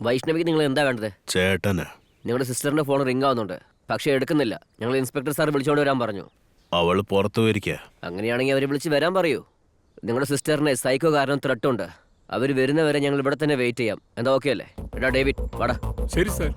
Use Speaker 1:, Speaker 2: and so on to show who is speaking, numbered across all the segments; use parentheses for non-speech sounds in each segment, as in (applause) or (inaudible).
Speaker 1: വൈഷ്ണവിക്ക് നിങ്ങൾ എന്താ വേണ്ടത്?
Speaker 2: ചേട്ടന്.
Speaker 1: നിങ്ങളുടെ സിസ്റ്ററിന്റെ ഫോൺ റിംഗ് ആവുന്നുണ്ട്. പക്ഷേ എടുക്കുന്നില്ല. ഞങ്ങൾ ഇൻസ്പെക്ടർ സാർ വിളിച്ചോണ്ട് വരാൻ പറഞ്ഞു.
Speaker 2: അവൾ പുറത്തു വരിക
Speaker 1: അങ്ങനെയാണെങ്കിൽ അവരെ വിളിച്ച് വരാൻ പറയൂ. നിങ്ങളുടെ സിസ്റ്ററിന് സൈക്കോ കാരണം ത്രട്ടുണ്ട്. അവർ വരുന്നവരെ ഞങ്ങൾ ഇവിടെ തന്നെ വെയിറ്റ് ചെയ്യാം. എന്താ ഓക്കെ അല്ലേ? എടാ ഡേവിഡ് വാടാ.
Speaker 3: ശരി സാർ.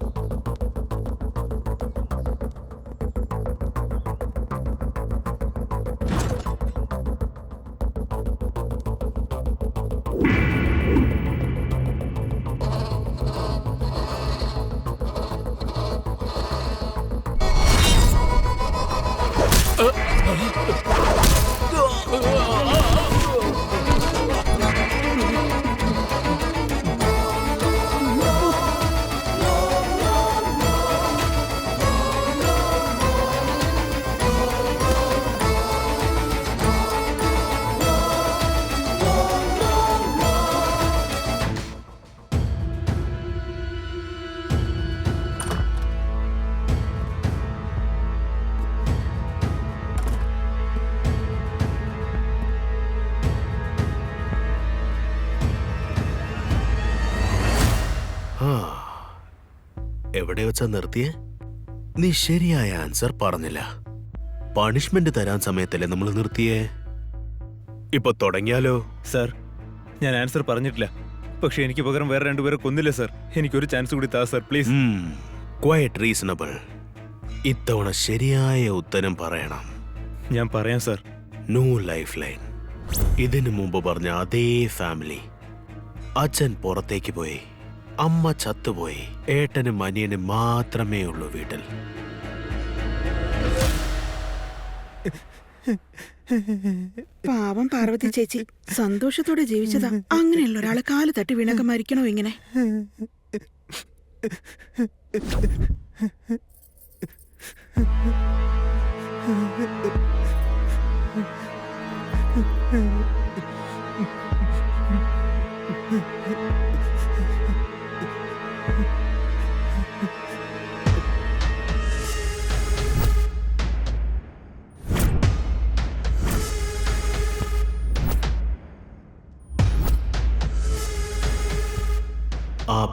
Speaker 2: എവിടെ വെച്ചാ നിർത്തിയേ? നീ ശരിയായ ആൻസർ പറഞ്ഞില്ല. പണിഷ്മെന്റ് തരാൻ സമയത്തല്ലേ നമ്മൾ നിർത്തിയേ? ഇപ്പൊ തുടങ്ങിയാലോ?
Speaker 3: സർ ഞാൻ ആൻസർ പറഞ്ഞിട്ടില്ല. പക്ഷെ എനിക്ക് പകരം വേറെ രണ്ടുപേരെ കൊന്നില്ല സാർ? എനിക്കൊരു ചാൻസ് കൂടി താ സർ പ്ലീസ്.
Speaker 2: ക്വയറ്റ് റീസണബിൾ ഇത്തവണ ശരിയായ ഉത്തരം പറയണം.
Speaker 3: ഞാൻ പറയാം സർ.
Speaker 2: നോ ലൈഫ് ലൈൻ ഇതിനു മുമ്പ് പറഞ്ഞ അതേ ഫാമിലി അച്ഛൻ പുറത്തേക്ക് പോയി. അമ്മ ചത്തുപോയി. ഏട്ടനും അനിയനും മാത്രമേ ഉള്ളൂ വീട്ടിൽ.
Speaker 4: പാവം പാർവതി ചേച്ചി സന്തോഷത്തോടെ ജീവിച്ചതാ. അങ്ങനെയുള്ള ഒരാളെ കാൽ തട്ടി വീണൊക്കെ മരിക്കണോ ഇങ്ങനെ?
Speaker 2: ആ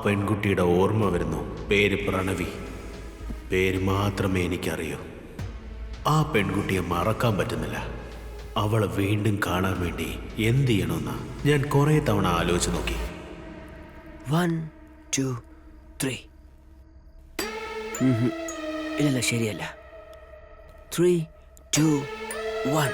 Speaker 2: പെൺകുട്ടിയുടെ ഓർമ്മ വരുന്നു. പേര് പ്രണവി. പേര് മാത്രമേ എനിക്കറിയൂ. ആ പെൺകുട്ടിയെ മറക്കാൻ പറ്റുന്നില്ല. അവളെ വീണ്ടും കാണാൻ വേണ്ടി എന്ത് ചെയ്യണമെന്ന് ഞാൻ കുറേ തവണ ആലോചിച്ച് നോക്കി.
Speaker 1: വൺ ടു ത്രീ ഇല്ലല്ല ശരിയല്ല. ത്രീ ടു വൺ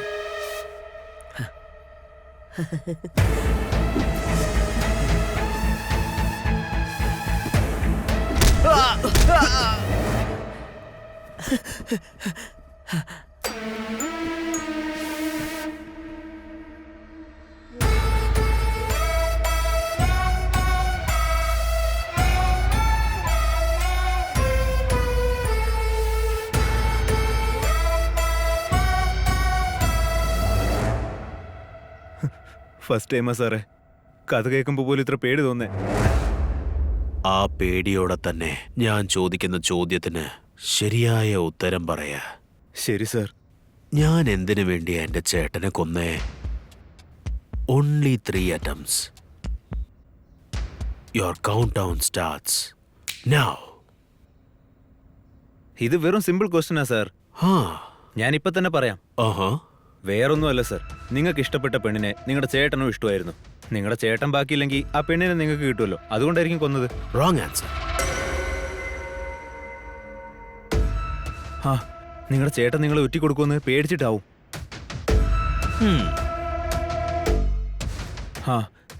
Speaker 3: ഫസ്റ്റ് ടൈമാ സാറേ. കഥ കേൾക്കുമ്പോൾ പോലും ഇത്ര പേടി തോന്നേ.
Speaker 2: ആ പേടിയോടെ തന്നെ ഞാൻ ചോദിക്കുന്ന ചോദ്യത്തിന് ശരിയായ ഉത്തരം പറയാ.
Speaker 3: ശരി സർ.
Speaker 2: ഞാൻ എന്തിനു വേണ്ടിയാ എന്റെ ചേട്ടനെ കൊന്നേ? Only three attempts your count down starts now
Speaker 3: ഇത് വെറും സിമ്പിൾ ക്വസ്റ്റ്യനാ സാർ.
Speaker 2: ഞാൻ
Speaker 3: ഞാനിപ്പോ തന്നെ പറയാം.
Speaker 2: ആഹാ.
Speaker 3: വേറൊന്നുമല്ല സർ. നിങ്ങൾക്ക് ഇഷ്ടപ്പെട്ട പെണ്ണിനെ നിങ്ങളുടെ ചേട്ടനും ഇഷ്ടമായിരുന്നു. നിങ്ങളുടെ ചേട്ടൻ ബാക്കിയില്ലെങ്കിൽ ആ പെണ്ണിനെ നിങ്ങൾക്ക് കിട്ടുമല്ലോ അതുകൊണ്ടായിരിക്കും കൊന്നത്.
Speaker 2: റോങ് ആൻസർ
Speaker 3: ആ നിങ്ങളുടെ ചേട്ടൻ നിങ്ങളെ ഒറ്റിക്കൊടുക്കുമെന്ന് പേടിച്ചിട്ടാവും. ആ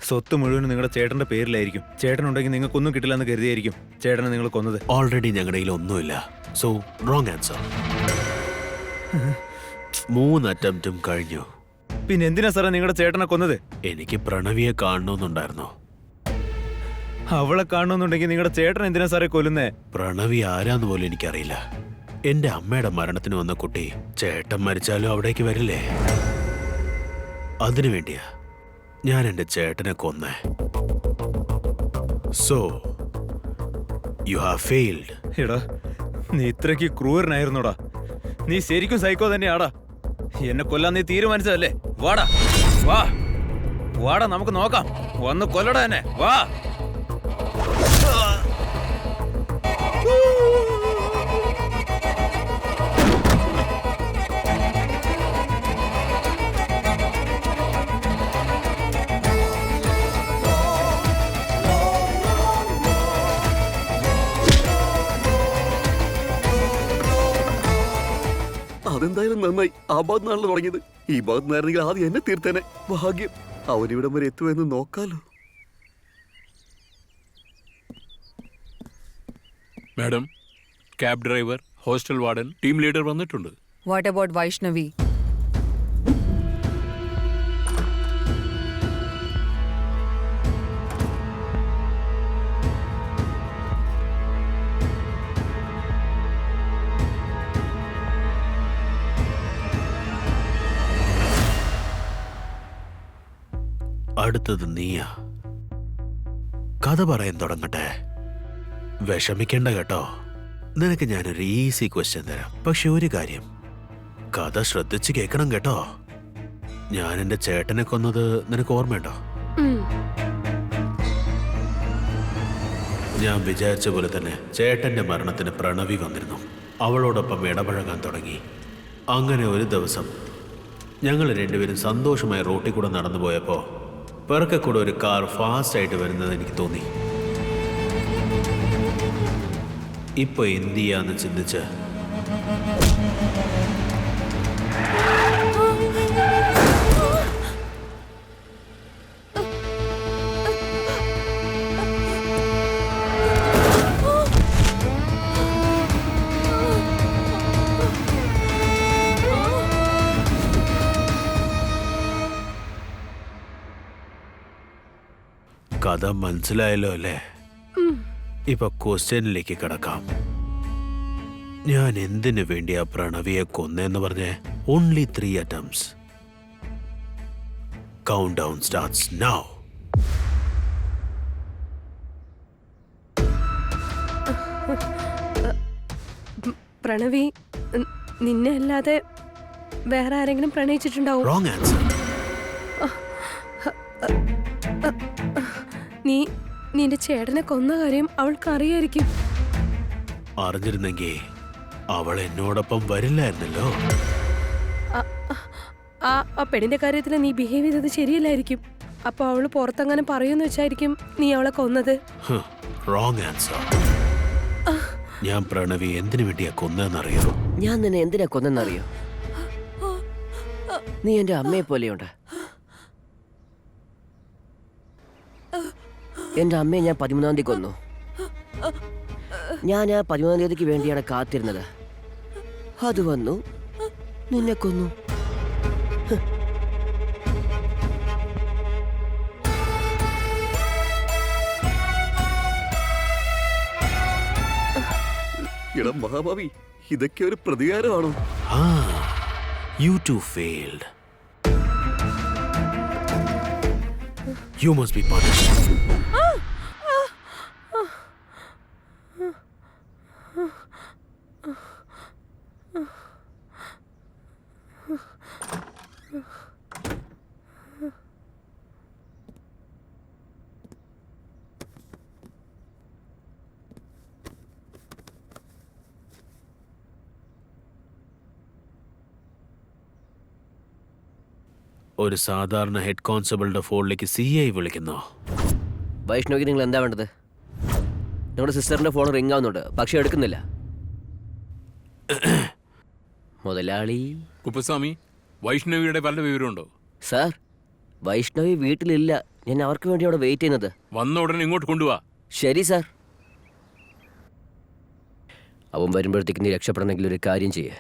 Speaker 3: സ്വത്ത് മുഴുവൻ നിങ്ങളുടെ ചേട്ടന്റെ പേരിലായിരിക്കും. ചേട്ടൻ ചേട്ടനുണ്ടെങ്കിൽ നിങ്ങൾക്കൊന്നും കിട്ടില്ലെന്ന് കരുതിയായിരിക്കും ചേട്ടനെ നിങ്ങൾ കൊന്നത്.
Speaker 2: ഓൾറെഡി ഞങ്ങളുടെ കയ്യിൽ ഒന്നുമില്ല. സോ റോങ് ആൻസർ മൂന്ന് അറ്റംപ്റ്റും കഴിഞ്ഞു.
Speaker 3: പിന്നെ എന്തിനാ സാറേ നിങ്ങളുടെ ചേട്ടനെ കൊന്നത്?
Speaker 2: എനിക്ക് പ്രണവിയെ കാണണമെന്നുണ്ടായിരുന്നു
Speaker 3: അവളെ കാണണമെന്നുണ്ടെങ്കിൽ നിങ്ങളുടെ ചേട്ടൻ എന്തിനാ സാറേ കൊല്ലുന്നേ?
Speaker 2: പ്രണവി ആരാന്ന് പോലും എനിക്കറിയില്ല. എന്റെ അമ്മയുടെ മരണത്തിന് വന്ന കുട്ടി ചേട്ടൻ മരിച്ചാലും അവിടേക്ക് വരില്ലേ? അതിനു വേണ്ടിയാ ഞാൻ എന്റെ ചേട്ടനെ കൊന്നേ. സോ യു ഹാവ് ഫെയിൽഡ്
Speaker 3: എടാ നീ ഇത്രയ്ക്ക് ക്രൂരനായിരുന്നോടാ. നീ ശരിക്കും സൈക്കോ തന്നെയാടാ. എന്നെ കൊല്ലാൻ നീ തീരുമാനിച്ചതല്ലേ? വാടാ. വാ. വാടാ നമുക്ക് നോക്കാം. വന്ന് കൊല്ലട തന്നെ വാ.
Speaker 5: നന്നായി ആ ഭാഗത്ത് നിന്നാണല്ലോ തുടങ്ങിയത്. ഈ ഭാഗത്ത് നിന്നായിരുന്നെങ്കിൽ ആദ്യം എന്നെ തീർത്തേനെ. ഭാഗ്യം. അവനിവിടം വരെ എത്തുമെന്ന് നോക്കാലോ.
Speaker 6: Madam cab driver hostel warden team leader വന്നിട്ടുണ്ട്.
Speaker 7: വാട്ട് അബൌട്ട് വൈഷ്ണവി
Speaker 2: അടുത്തത് നീയാ. കഥ പറയാൻ തുടങ്ങട്ടെ. വിഷമിക്കണ്ട കേട്ടോ. നിനക്ക് ഞാനൊരു ഈസി ക്വസ്റ്റ്യൻ തരാം. പക്ഷെ ഒരു കാര്യം. കഥ ശ്രദ്ധിച്ച് കേൾക്കണം കേട്ടോ. ഞാൻ എന്റെ ചേട്ടനെ കൊന്നത് നിനക്ക് ഓർമ്മയുണ്ടോ? ഞാൻ വിചാരിച്ച പോലെ തന്നെ ചേട്ടന്റെ മരണത്തിന് പ്രണവി വന്നിരുന്നു. അവളോടൊപ്പം ഇടപഴകാൻ തുടങ്ങി. അങ്ങനെ ഒരു ദിവസം ഞങ്ങൾ രണ്ടുപേരും സന്തോഷമായി റോട്ടിൽ കൂടെ നടന്നു പോയപ്പോൾ പിറക്കെ കൂടെ ഒരു കാർ ഫാസ്റ്റ് ആയിട്ട് വരുന്നത് എനിക്ക് തോന്നി. ഇപ്പൊ എന്ത് ചെയ്യാന്ന് ചിന്തിച്ച് കഥ മനസ്സിലായല്ലോ അല്ലേ? ഇപ്പൊ ക്വസ്റ്റ്യനിലേക്ക് കിടക്കാം. ഞാൻ എന്തിനു വേണ്ടി ആ പ്രണവിയെ കൊന്നെന്ന് പറഞ്ഞേ? Only three attempts count down starts now
Speaker 8: Pranavi നിന്നെ അല്ലാതെ വേറെ ആരെങ്കിലും പ്രണയിച്ചിട്ടുണ്ടാവും?
Speaker 2: റോങ് ആൻസർ
Speaker 8: നീ നിന്റെ ചേട്ടനെ കൊന്ന കാര്യം അവൾക്ക് അറിയായിരിക്കും
Speaker 2: അറിഞ്ഞിരുന്നെങ്കിൽ അവൾ എന്നോടൊപ്പം വരില്ലായിരുന്നല്ലോ
Speaker 8: ആ ആ പെണ്ണിന്റെ കാര്യത്തിൽ നീ ബിഹേവ് ചെയ്തത് ശരിയല്ലായിരിക്കും. അപ്പൊ അവൾ പുറത്തങ്ങനെ പറയുമെന്ന് വെച്ചായിരിക്കും നീ അവളെ കൊന്നത്.
Speaker 2: റോങ് ആൻസർ ഞാൻ പ്രണവി എന്തിനു വേണ്ടിയാ കൊന്നറിയോ
Speaker 1: ഞാൻ നിന്നെ എന്തിനാ കൊന്നെന്നറിയോ? നീ എന്റെ അമ്മയെ പോലെയുണ്ട് എന്റെ അമ്മയെ ഞാൻ പതിമൂന്നാം തീയതി കൊന്നു. ഞാൻ ആ പതിമൂന്നാം തീയതിക്ക് വേണ്ടിയാണ് കാത്തിരുന്നത്. അത് വന്നു. നിന്നെ കൊന്നു.
Speaker 5: ഇടം മഹാഭാവി ഇതൊക്കെ ഒരു പ്രതികാരമാണോ?
Speaker 2: ആ you too failed you must be punished ഒരു സാധാരണ ഹെഡ് കോൺസ്റ്റബിളുടെ ഫോണിലേക്ക് സി ഐ വിളിക്കുന്നു.
Speaker 1: വൈഷ്ണവിക്ക് നിങ്ങൾ എന്താ വേണ്ടത്? നിങ്ങളുടെ സിസ്റ്ററിന്റെ ഫോൺ റിംഗ് ആവുന്നുണ്ട് പക്ഷെ എടുക്കുന്നില്ല. (coughs) മുതലാളി?
Speaker 6: കുപ്പസ്വാമി വൈഷ്ണവിയുടെ വല്ല വിവരമുണ്ടോ?
Speaker 1: സാർ വൈഷ്ണവി വീട്ടിലില്ല. ഞാൻ അവർക്ക് വേണ്ടി അവിടെ വെയിറ്റ് ചെയ്യുന്നത്.
Speaker 6: വന്ന ഉടനെ ഇങ്ങോട്ട് കൊണ്ടുപോവാ
Speaker 1: ശരി സാർ. അവൻ വരുമ്പോഴത്തേക്ക് നീ രക്ഷപ്പെടണമെങ്കിൽ ഒരു കാര്യം ചെയ്യേ.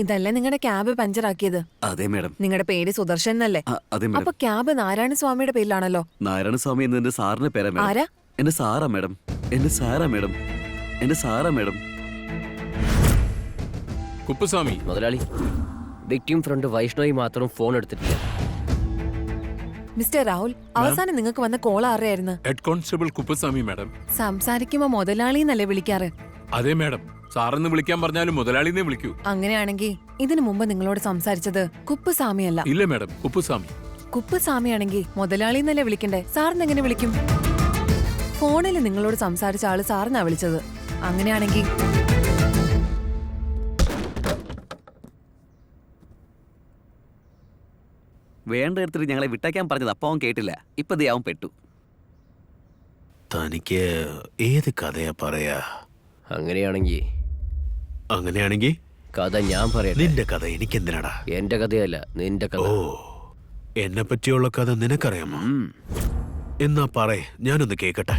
Speaker 7: ഇതല്ലേ നിങ്ങളുടെ ക്യാബ് പഞ്ചറാക്കിയത്?
Speaker 5: അതെ മാഡം.
Speaker 7: നിങ്ങളുടെ പേര് സുദർശൻ എന്നല്ലേ?
Speaker 5: അതെ
Speaker 7: അപ്പൊ ക്യാബ് നാരായണ സ്വാമിയുടെ പേരിലാണല്ലോ?
Speaker 5: നാരായണ സ്വാമി എന്ന് എന്റെ സാറിന്റെ പേരാ
Speaker 7: ആരാ?
Speaker 5: എന്റെ സാറാ മാഡം. എന്റെ സാറാ മാഡം. എന്റെ സാറാ മാഡം.
Speaker 6: കുപ്പുസ്വാമി.
Speaker 1: മുതലാളി വിക്ടിം ഫ്രണ്ട് വൈഷ്ണവി മാത്രം ഫോൺ എടുത്തിട്ടില്ല.
Speaker 7: മിസ്റ്റർ രാഹുൽ അവസാനം നിങ്ങൾക്ക് വന്ന കോൾ ആരെയായിരുന്നു
Speaker 6: ഹെഡ് കോൺസ്റ്റബിൾ കുപ്പുസ്വാമി മാഡം.
Speaker 7: സംസാരിക്കുമ്പോ മുതലാളി എന്നല്ലേ വിളിക്കാറ്?
Speaker 6: അതെ മാഡം. സാറെന്ന് വിളിക്കാൻ പറഞ്ഞാലും മുതലാളിനെ വിളിക്കൂ.
Speaker 7: അങ്ങനെയാണെങ്കിൽ ഇതിനു മുമ്പ് നിങ്ങളോട് സംസാരിച്ചത് കുപ്പുസ്വാമിയല്ല.
Speaker 6: ഇല്ല മാഡം. കുപ്പുസ്വാമി.
Speaker 7: കുപ്പുസ്വാമിയാണെങ്കിൽ മുതലാളി എന്നല്ലേ വിളിക്കണ്ടേ? സാറിന് എങ്ങനെ വിളിക്കും? ഫോണിൽ നിങ്ങളോട് സംസാരിച്ച ആൾ സാറിനാ വിളിച്ചത്. അങ്ങനെയാണെങ്കിൽ
Speaker 5: വേണ്ട എടുത്തിട്ട് ഞങ്ങളെ വിട്ടേക്കാൻ പറഞ്ഞത് അപ്പൊ അവൻ കേട്ടില്ല. ഇപ്പൊ ദേ അവൻ പെട്ടു.
Speaker 2: തനിക്ക് ഏത് കഥയാ പറയാ?
Speaker 1: അങ്ങനെയാണെങ്കിൽ
Speaker 2: അങ്ങനെയാണെങ്കിൽ
Speaker 1: കഥ ഞാൻ പറയട്ടെ.
Speaker 2: നിന്റെ കഥ എനിക്ക് എന്തിനാടാ
Speaker 1: എന്റെ കഥയല്ല നിന്റെ കഥ.
Speaker 2: ഓ എന്നെ പറ്റിയുള്ള കഥ നിനക്കറിയാമോ? എന്നാ പറയേ ഞാനൊന്ന് കേക്കട്ടെ.